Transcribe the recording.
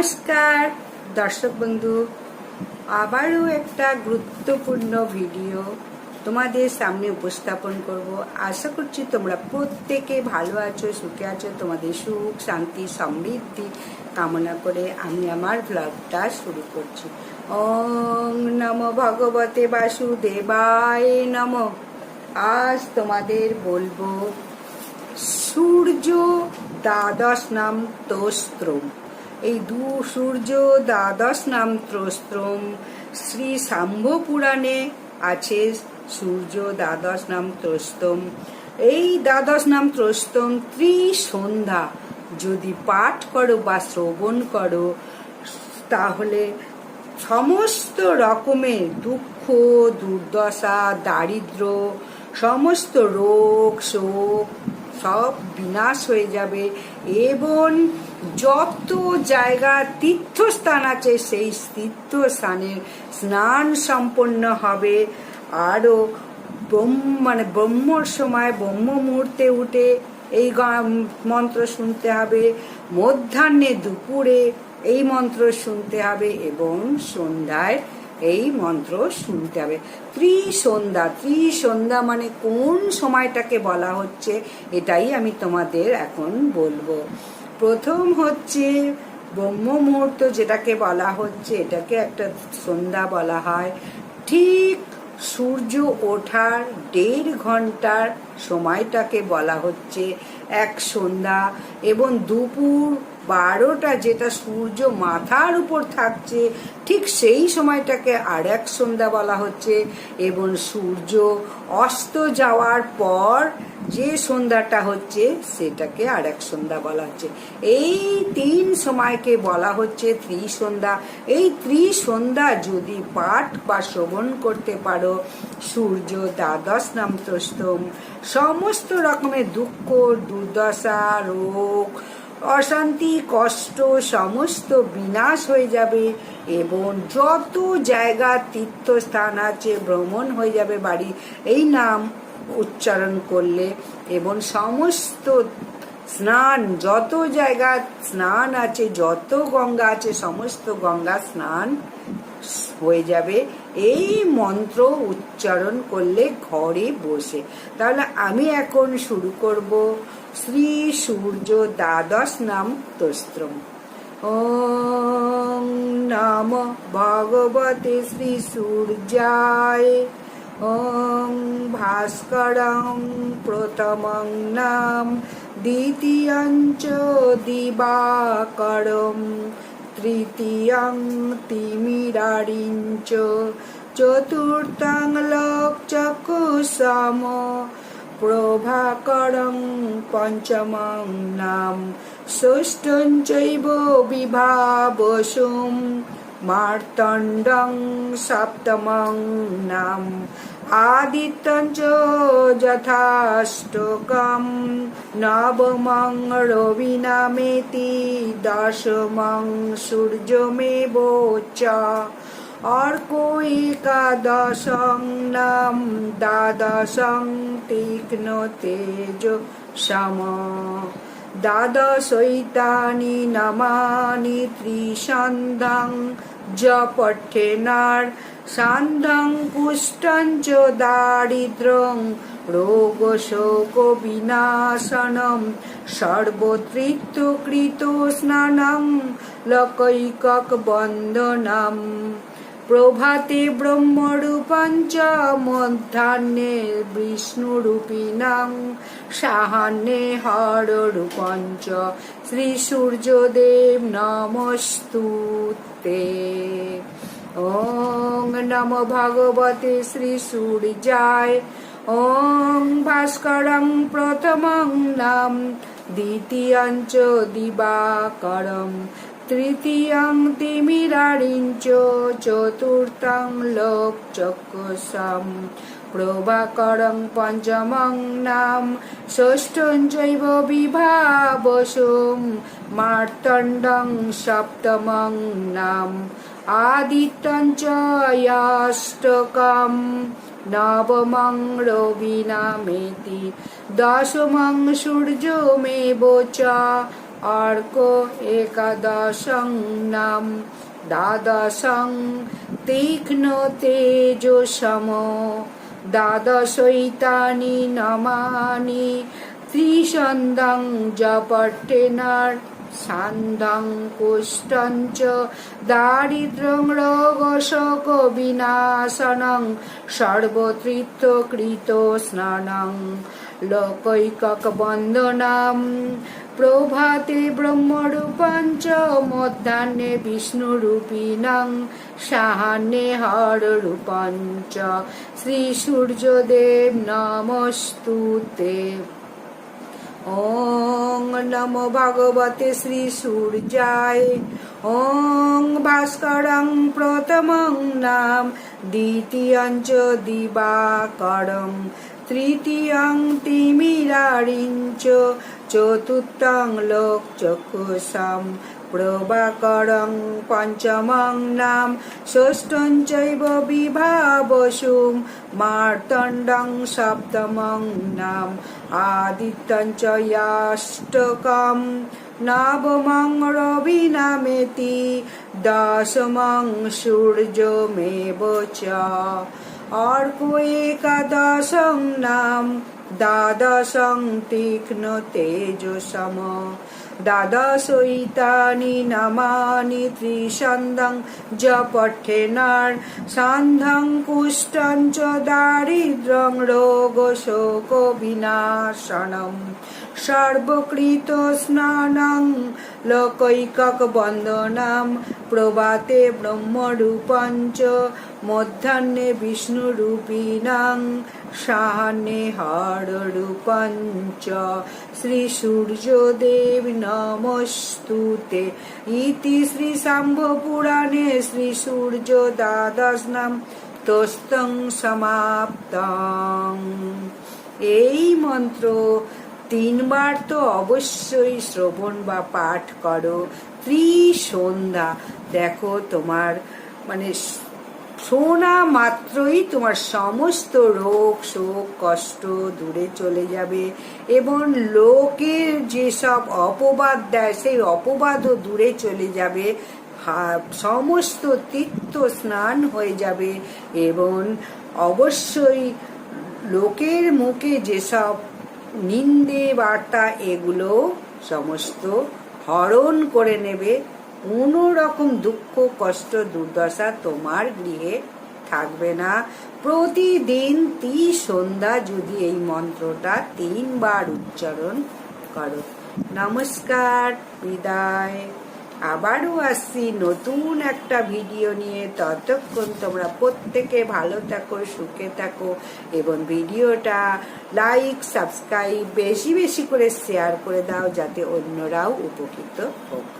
নমস্কার, দর্শক বন্ধু, আবারও একটা গুরুত্বপূর্ণ ভিডিও তোমাদের সামনে উপস্থাপন করব। আশা করছি তোমরা প্রত্যেকে ভালো আছো, সুখে আছো, তোমাদের সুখ, শান্তি, সমৃদ্ধি কামনা করে আমি আমার ব্লগটা শুরু করছি। ওং নম ভগবতে বাসুদেবায় নম। আজ তোমাদের বলব, সূর্য দ্বাদশ নাম তোস্ত্রম এই দু সূর্য দ্বাদশ নাম ত্রস্ত্রম শ্রী শাম্ভ পুরাণে আছে সূর্য দ্বাদশ নাম ত্রস্তম এই দ্বাদশ নাম ত্রস্তম ত্রিসন্ধ্যা। যদি পাঠ করো বা শ্রবণ করো, তাহলে সমস্ত রকমের দুঃখ, দুর্দশা দারিদ্র সমস্ত রোগ, শোক সব বিনাশ হয়ে যাবে। এবং যত জায়গা তীর্থস্থান আছে, সেই তীর্থস্থানের স্নান সম্পন্ন হবে। আরও ব্রহ্ম মানে ব্রহ্মর সময় ব্রহ্ম মুহূর্তে উঠে এই মন্ত্র শুনতে হবে। মধ্যাহ্নে দুপুরে এই মন্ত্র শুনতে হবে এবং সন্ধ্যায় এই মন্ত্র শুনতে হবে। ত্রিসন্ধ্যা ত্রিসন্ধ্যা মানে কোন সময়টাকে বলা হচ্ছে, এটাই আমি তোমাদের এখন বলব। প্রথম হচ্ছে ব্রহ্ম মুহূর্ত যেটাকে বলা হচ্ছে, এটাকে একটা সন্ধ্যা বলা হয়। ঠিক সূর্য ওঠার দেড় ঘণ্টার সময়টাকে বলা হচ্ছে এক সন্ধ্যা এবং দুপুর বারোটা যেটা সূর্য মাথার উপর থাকছে, ঠিক সেই সময়টাকে আর এক সন্ধ্যা বলা হচ্ছে। এবং সূর্য অস্ত যাওয়ার পর যে সন্ধ্যাটা হচ্ছে, সেটাকে আর এক সন্ধ্যা বলা হচ্ছে। এই তিন সময়কে বলা হচ্ছে ত্রিসন্ধ্যা। এই ত্রিসন্ধ্যা যদি পাঠ বা শ্রবণ করতে পারো, সূর্য দ্বাদশ নাম সমস্ত রকমের দুঃখ, দুর্দশা, রোগ অশান্তি, কষ্ট, সমস্ত বিনাশ হয়ে যাবে এবং যত জায়গা তীর্থস্থান আছে ভ্রমণ হয়ে যাবে বাড়ি, এই নাম উচ্চারণ করলে এবং সমস্ত স্নান, যত জায়গা স্নান আছে, যত গঙ্গা আছে, সমস্ত গঙ্গা স্নান হয়ে যাবে। এই মন্ত্র উচ্চারণ করলে ঘরে বসে। তাহলে আমি এখন শুরু করব। শ্রী সূর্য দ্বাদশ নাম তোস্ত্রম নম ভগবতে শ্রী সূর্যায় ওম ভাস্করম প্রথমং নাম দ্বিতীয়ঞ্চ দিবাকরম তৃতীয়ং তিমিরারিঞ্চ চতুর্থং লোকচকুসম প্রভাকরং পঞ্চমং নাম ষষ্ঠং চৈব বিভাবসুম আদিত্যং চ যথাষ্টকম নবমং রবিনামেতি দশমং সূর্যমেব চ অর্ক একাদশং নাম দ্বাদশং তীক্ষ্ণ তেজ সম দ্বাদশৈতানি নামানি ত্রিসন্ধ্যং জপঠেনার সান্ধ্যং কুষ্ঠং চ দারিদ্র্যং রোগ শোক বিনাশনম সর্বতৃত্বকৃত স্নানং লকৈকক বন্দনম প্রভাতে ব্রহ্মরূপঞ্চ মধ্যাহ্নে বিষ্ণুরূপিণাং সাহান্যে হররূপঞ্চ। শ্রী সূর্যদেব নমস্তুতে। ওং নম ভগবতে শ্রী সূর্যায়। ওং ভাস্করং প্রথমং নাম, দ্বিতীয়ঞ্চ দিবাকরম। তৃতীয়ং তিমিরারিঞ্চ চতুর্থং লোকচক্ষুষম প্রভাকরং পঞ্চমং নাম ষষ্ঠং চৈব বিভাবসুম মার্তণ্ডং সপ্তমং নাম আদিত্যং চ অষ্টকম নবমং রবিনামেতি দশমং সূর্যমেব চ अर्क एकादशं नाम দ্বাদশং তীক্ষ্ণ তেজসম দ্বাদশৈতানি নমানি ত্রিসন্দাং জপটেনার সান্দাং কুষ্টঞ্চ দারিদ্র্যং রোগশোক বিনাশনং সর্বতৃত্বকৃত স্নানং লোকৈকক বন্দনাম প্রভাতে ব্রহ্মরূপাঞ্চ মধ্যাহ্নে বিষ্ণুরূপিণং সাহান্যে হররূপঞ্চ। শ্রী সূর্যদেব নমস্তুতে ওং নমো ভগবতে শ্রী সূর্যায়। ওং ভাস্করং প্রথমং নাম, দ্বিতীয়ঞ্চ দিবাকরং তৃতীয়ং তিমিরারিঞ্চ চতুর্থং লোক চক্ষুষম প্রভাকরং পঞ্চমং নাম ষষ্ঠং চৈব বিভাবসুম মার্তণ্ডং সপ্তমং নাম আদিত্যং চ ইয়াষ্টকম নবমং রবি নামেতি দশমং সূর্যমেব চ অর্ক একাদশং নাম? দ্বাদশং তীক্ষ্ণ তেজসম। দ্বাদশৈতানি নামানি ত্রিসন্দং জপঠেনার সান্ধং কুষ্টং চ দারিদ্রং রোগ শোক বিনাশনম সর্বকৃত স্নানং লোকৈকক বন্দনাম প্রভাতে ব্রহ্মরূপঞ্চ মধ্যাহ্নে বিষ্ণুরূপিণাং শ্রী সূর্যদেব নমস্তুতে ইতি শ্রী শাম্ভ পুরাণে শ্রী সূর্য দ্বাদশ নাম তোস্তং সমাপ্তং। এই মন্ত্র তিনবার তো অবশ্যই শ্রবণ বা পাঠ করো। ত্রিসন্ধ্যা। দেখো তোমার মানে শোনা মাত্রই তোমার সমস্ত রোগ, শোক, কষ্ট দূরে চলে যাবে এবং লোকের যেসব অপবাদ দেয়, সেই অপবাদও দূরে চলে যাবে। সমস্ত তীর্থ স্নান হয়ে যাবে এবং অবশ্যই লোকের মুখে যেসব নিন্দে বার্তা এগুলো সমস্ত হরণ করে নেবে। কোনো রকম দুঃখ, কষ্ট, দুর্দশা তোমার গৃহে থাকবে না। প্রতিদিন তি সন্ধ্যা যদি এই মন্ত্রটা তিনবার উচ্চারণ করো। নমস্কার, বিদায়। আবারও আসছি নতুন একটা ভিডিও নিয়ে। ততক্ষণ তোমরা প্রত্যেকে ভালো থাকো, সুখে থাকো এবং ভিডিওটা লাইক সাবস্ক্রাইব বেশি বেশি করে শেয়ার করে দাও যাতে অন্যরাও উপকৃত হোক।